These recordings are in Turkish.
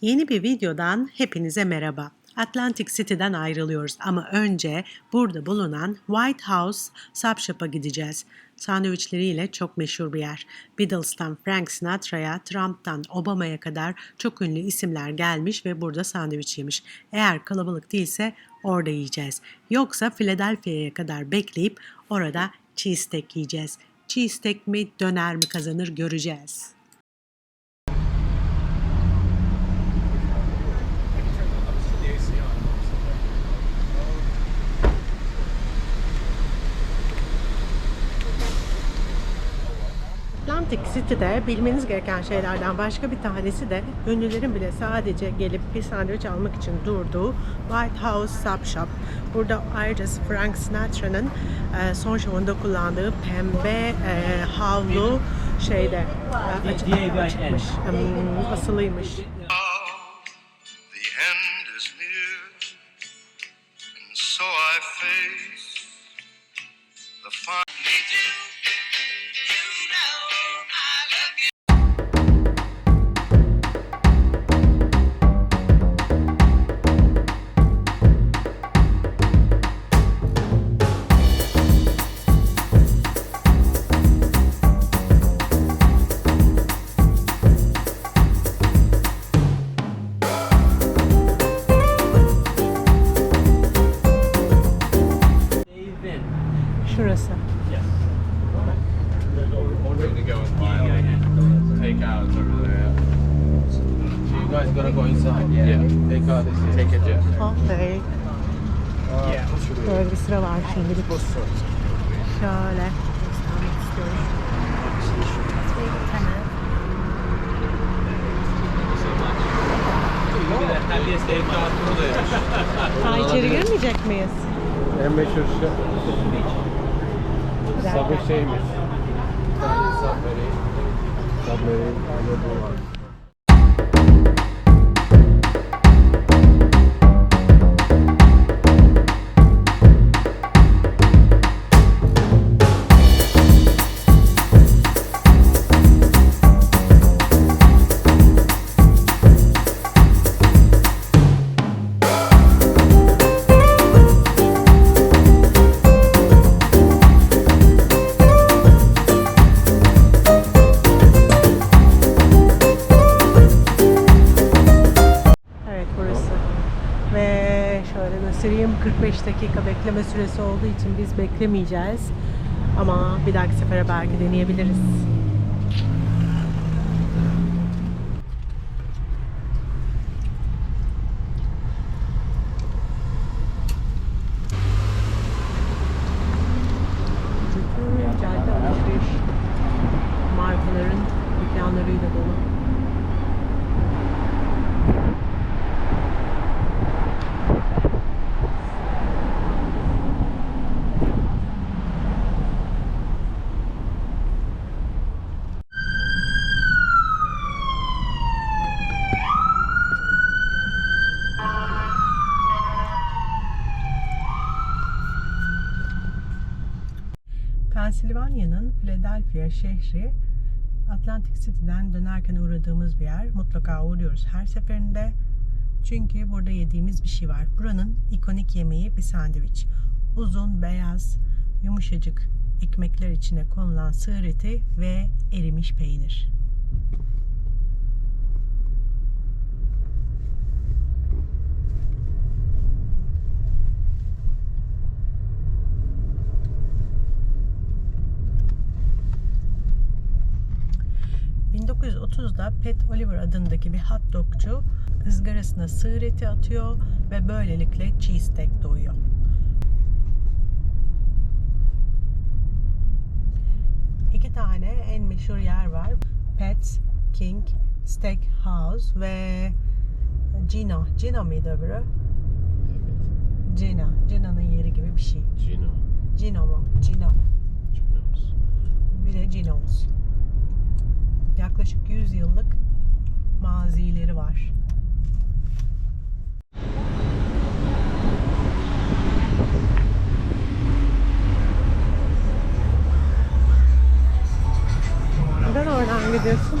Yeni bir videodan hepinize merhaba. Atlantic City'den ayrılıyoruz ama önce burada bulunan White House Sub Shop'a gideceğiz. Sandviçleriyle çok meşhur bir yer. Beatles'tan Frank Sinatra'ya, Trump'tan Obama'ya kadar çok ünlü isimler gelmiş ve burada sandviç yemiş. Eğer kalabalık değilse orada yiyeceğiz. Yoksa Philadelphia'ya kadar bekleyip orada cheesesteak yiyeceğiz. Cheesesteak mi döner mi kazanır göreceğiz. Atlantic City'de bilmeniz gereken şeylerden başka bir tanesi de ünlülerin bile sadece gelip bir sandviç almak için durduğu White House Sub Shop. Burada ayrıca Frank Sinatra'nın e, son şovunda kullandığı pembe e, havlu şeyde e, açık, açıkmış, em, asılıymış. The end is near, and so I face the final. Böyle bir sıra var şimdi. Şöyle. Ha içeri girmeyecek miyiz? En meşhur şey. Bir dakika. Sabır şeymiş. Bir 45 dakika bekleme süresi olduğu için biz beklemeyeceğiz. Ama bir dahaki sefere belki deneyebiliriz. Cadde alışveriş markaların dükkanlarıyla dolu. Pensilvanya'nın Philadelphia şehri Atlantic City'den dönerken uğradığımız bir yer. Mutlaka uğruyoruz her seferinde. Çünkü burada yediğimiz bir şey var. Buranın ikonik yemeği bir sandviç. Uzun, beyaz, yumuşacık ekmekler içine konulan sığır eti ve erimiş peynir. ...1930'da Pat Oliver adındaki bir hot dogcu... ...ızgarasına sığır eti atıyor... ...ve böylelikle cheesesteak doğuyor. İki tane en meşhur yer var. Pat's King Steakhouse ve Gina. Gina mıydı öbürü? Gina. Gina'nın yeri gibi bir şey. Gino. Gino mu? Gino. Gino's. Bir de Gino's. Yaklaşık 100 yıllık mazileri var. Neden oradan gidiyorsun?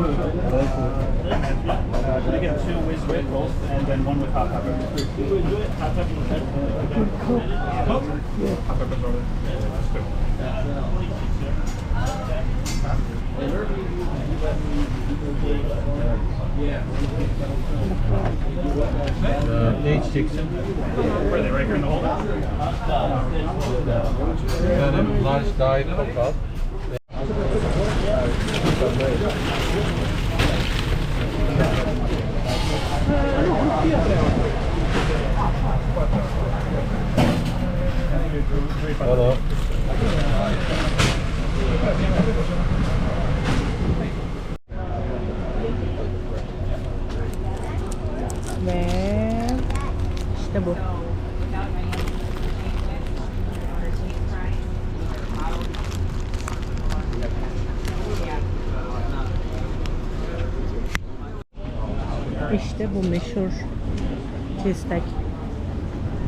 Uh, you get two with rolls and then one with hot pepper. Hot pepper Hot pepper Nate Dixon. Were they right here in the hole? Got him. Last died of Halo. İşte bu meşhur cheesesteak.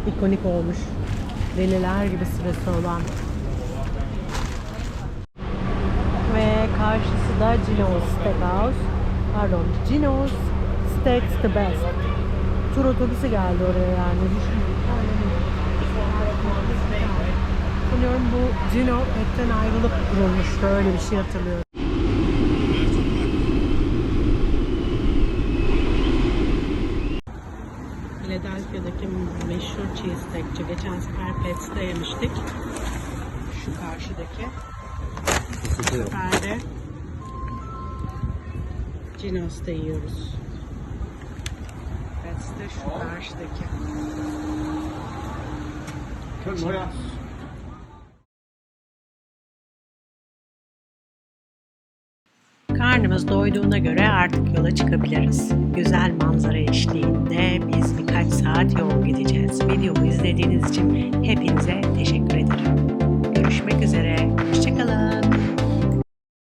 İkonik olmuş. Deliler gibi sırası olan. Ve karşısı da Gino's Steakhouse. Pardon, Gino's Steaks the Best. Tur otobüsü geldi oraya yani. Sanıyorum bu Gino etten ayrılıp kurulmuştu. Öyle bir şey hatırlıyorum. Philadelphia'daki meşhur cheesesteakçi. Geçen sefer Pets'te yemiştik. Şu karşıdaki. Bu sefer de Gino's'ta yiyoruz. Pets'te şu karşıdaki. Karnımız doyduğuna göre artık yola çıkabiliriz. Güzel manzara eşliğinde biz birkaç saat yol gideceğiz. Videomu izlediğiniz için hepinize teşekkür ederim. Görüşmek üzere, hoşçakalın.